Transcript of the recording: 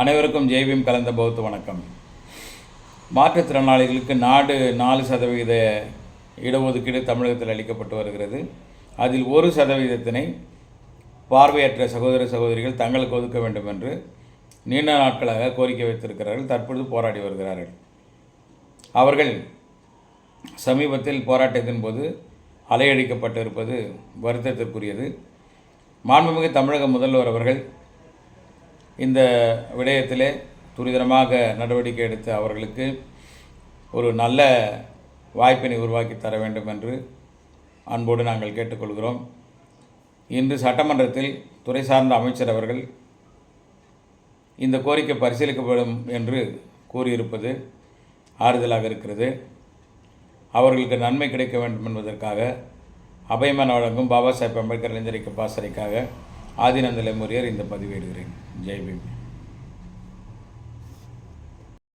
அனைவருக்கும் ஜெய்வியம் கலந்த பௌத்த வணக்கம். மாற்றுத்திறனாளிகளுக்கு நாடு நாலு சதவீத இடஒதுக்கீடு தமிழகத்தில் அளிக்கப்பட்டு வருகிறது. அதில் ஒரு சதவீதத்தினை பார்வையற்ற சகோதர சகோதரிகள் தங்களுக்கு ஒதுக்க வேண்டும் என்று நீண்ட நாட்களாக கோரிக்கை வைத்திருக்கிறார்கள். தற்பொழுது போராடி வருகிறார்கள். அவர்கள் சமீபத்தில் போராட்டத்தின் போது அலையடிக்கப்பட்டிருப்பது வருத்தத்திற்குரியது. மாண்புமிகு தமிழக முதல்வர் அவர்கள் இந்த விடயத்திலே துரிதமாக நடவடிக்கை எடுத்து அவர்களுக்கு ஒரு நல்ல வாய்ப்பினை உருவாக்கி தர வேண்டும் என்று அன்போடு நாங்கள் கேட்டுக்கொள்கிறோம். இன்று சட்டமன்றத்தில் துறை சார்ந்த அமைச்சர் அவர்கள் இந்த கோரிக்கை பரிசீலிக்கப்படும் என்று கூறியிருப்பது ஆறுதலாக இருக்கிறது. அவர்களுக்கு நன்மை கிடைக்க வேண்டும் என்பதற்காக அபயமன வழங்கும் பாபா சாஹேப் அம்பேத்கர் இளைஞரிக்கு பாசறைக்காக ஆதினந்த லெமுரியர் இந்த பதிவேடுகிறேன் ஜெய்பீம்